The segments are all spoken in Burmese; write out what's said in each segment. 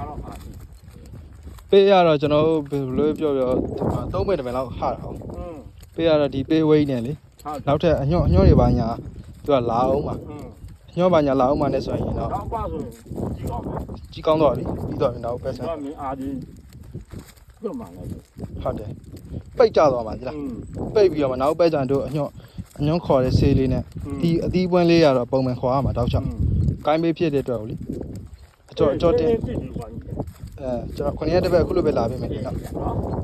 တော့ဟာ ပေးရတော့ကျွန်တော်တို့ဘယ်လိုပြောပြောဒီမှာသုံးပေတစ်ပေလောက်ဟာတာဟုတ် อืม ပေးရတော့ဒီပေးဝိတ်နဲ့လေ ဟုတ် နောက်ထပ်အညော့အညော့တွေပါညာသူကလာအောင်ပါ อืม အညော့ပါညာလာအောင်ပါနဲ့ဆိုရင်တော့ တော့ပါဆိုဒီကောင်းပါ ကြီးကောင်းတော့ပြီပြီးတော့နောက်ပဲဆန် တော့မင်းအားဒီပြတ်မှလည်း ဟုတ်တယ်ပိတ်ကြသွားပါဒီလား อืม ပိတ်ပြီးတော့မှနောက်ပဲကြံတို့အညော့အညော့ခေါ်တဲ့ဆေးလေးနဲ့ဒီအသီးပွင့်လေးရတော့ပုံမှန်ခေါ်ရမှာတောက်ချောက်ကိုင်းပေးဖြစ်တဲ့အတွက်ကိုလေအကျော်အကျော်တင် တိတိပါကြီး က အဲကျွန်တော်ခုနှစ်ရက်တစ်ပတ်အခုလိုပဲလာပေးမယ်နော်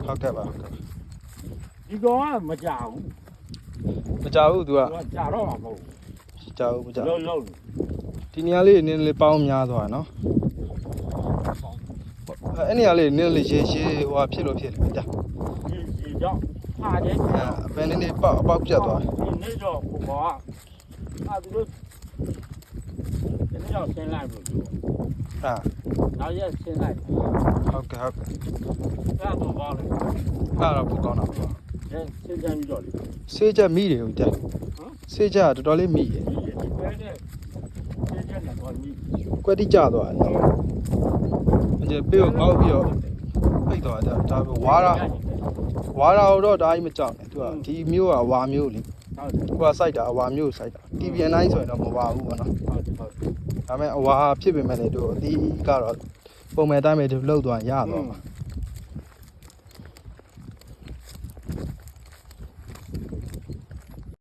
ဟုတ်ကဲ့ပါဟုတ်ကဲ့ဒီကောင်ကမကြောက်ဘူးမကြဘူးသူကသူကကြာတော့မှာမဟုတ်ကြောက်ဘူးမကြောက်လုံးလုံးဒီနေရာလေးနည်းနည်းလေးပေါင်းများသွားတာနော်အဲ့နေရာလေးနည်းနည်းလေးရေရှည်ဟိုဟာဖြစ်လို့ဖြစ်တယ်ကြာဒီဒီကြောင့်အားတယ်အဲအပန်းနည်းနည်းပေါက်အပေါက်ပြတ်သွားဒီနေ့တော့ဘုရားအားသူတို့ ဒီနေ့တော့ဆင်းလိုက်လို့ပြောအာနောက်ရက်ဆင်းလိုက်ဟုတ်ကဲ့ဟုတ်ကဲ့အဲ့တော့ဘာလဲအဲ့တော့ပိုကောင်းတာပေါ့အဲဆင်းချမ်းပြီးတော့လေဆေးချက်မိတယ်ဦးကြာဟမ်ဆေးချက်ကတော်တော်လေးမိတယ်ဒီဒီပဲနဲ့ဆင်းချမ်းတော့နီးကွက်တိကျသွားတယ်နော်အကျပေးကိုငေါက်ပြီးတော့ပိတ်သွားတာဒါပဲဝါရာဝါရာတော့ဒါကြီးမကြောက်နဲ့သူကဒီမျိုးကဝါမျိုးလေ ဟုတ်တယ်သူကစိုက်တာအဝါမျိုးစိုက်တာ TVN 9ဆိုရင်တော့မဝါဘူးပေါ့နော်ဟုတ်တယ်ဟုတ်တယ်ဒါပေမဲ့အဝါဖြစ်ပေမဲ့လည်းသူအသီးကတော့ပုံမှန်တိုင်းပဲဒီလောက်သွားရတော့မှာဟ